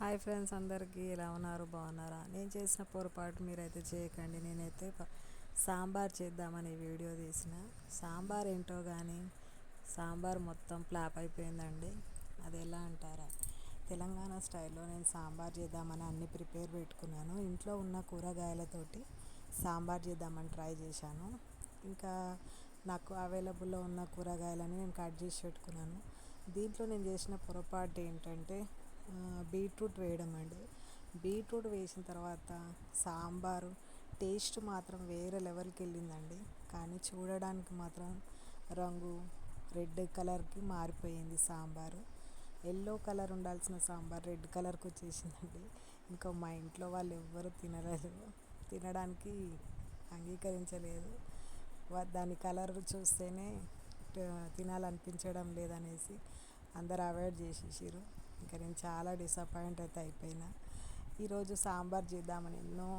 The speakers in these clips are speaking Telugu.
హాయ్ ఫ్రెండ్స్ అందరికీ ఎలా ఉన్నారు? బాగున్నారా? నేను చేసిన పొరపాటు మీరైతే చేయకండి. నేనైతే సాంబార్ చేద్దామని వీడియో తీసిన. సాంబార్ ఏంటో కానీ సాంబార్ మొత్తం ఫ్లాప్ అయిపోయిందండి. అది ఎలా అంటారా? తెలంగాణ స్టైల్లో నేను సాంబార్ చేద్దామని అన్ని ప్రిపేర్ పెట్టుకున్నాను. ఇంట్లో ఉన్న కూరగాయలతోటి సాంబార్ చేద్దామని ట్రై చేశాను. ఇంకా నాకు అవైలబుల్లో ఉన్న కూరగాయలని నేను కట్ చేసి పెట్టుకున్నాను. దీంట్లో నేను చేసిన పొరపాటు ఏంటంటే బీట్రూట్ వేయడం అండి. బీట్రూట్ వేసిన తర్వాత సాంబారు టేస్ట్ మాత్రం వేరే లెవెల్కి వెళ్ళిందండి. కానీ చూడడానికి మాత్రం రంగు రెడ్ కలర్కి మారిపోయింది సాంబారు. ఎల్లో కలర్ ఉండాల్సిన సాంబార్ రెడ్ కలర్కి వచ్చేసిందండి. ఇంకా మా ఇంట్లో వాళ్ళు ఎవ్వరు తినలేదు. తినడానికి అంగీకరించలేదు. దాని కలర్ చూస్తేనే తినాలనిపించడం లేదనేసి అందరు అవాయిడ్ చేసేసారు ఇంకా నేను చాలా డిసప్పాయింట్ అయితే అయిపోయినా. ఈరోజు సాంబార్ చేద్దామని ఎన్నో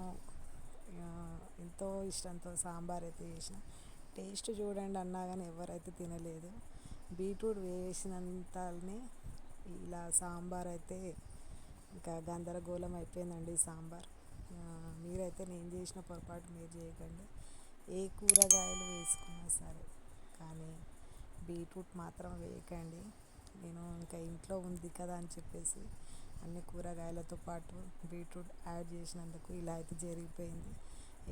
ఎంతో ఇష్టంతో సాంబార్ అయితే చేసిన. టేస్ట్ చూడండి అన్నా కానీ ఎవరైతే తినలేదు. బీట్రూట్ వేసినంతనే ఇలా సాంబార్ అయితే ఇంకా గందరగోళం అయిపోయిందండి సాంబార్. మీరైతే నేను చేసిన పొరపాటు మీరు చేయకండి. ఏ కూరగాయలు వేసుకున్నా సరే కానీ బీట్రూట్ మాత్రం వేయకండి. నేను ఇంకా ఇంట్లో ఉంది కదా అని చెప్పేసి అన్ని కూరగాయలతో పాటు బీట్రూట్ యాడ్ చేసినందుకు ఇలా అయితే జరిగిపోయింది.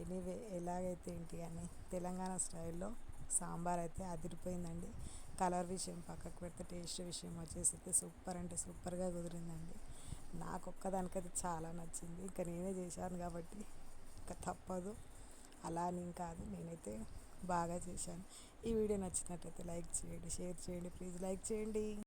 ఎనీవే ఎలాగైతే ఏంటి అని తెలంగాణ స్టైల్లో సాంబార్ అయితే అదిరిపోయిందండి. కలర్ విషయం పక్కకు పెడితే టేస్ట్ విషయం వచ్చేసి సూపర్ అంటే సూపర్గా కుదిరిందండి. నాకు ఒక్కదానికైతే చాలా నచ్చింది. ఇంకా నేనే చేశాను కాబట్టి ఇంకా తప్పదు. అలా అని కాదు. నేనైతే బాగా చేశాను. ఈ వీడియో నచ్చినట్లయితే లైక్ చేయండి షేర్ చేయండి. ప్లీజ్ లైక్ చేయండి.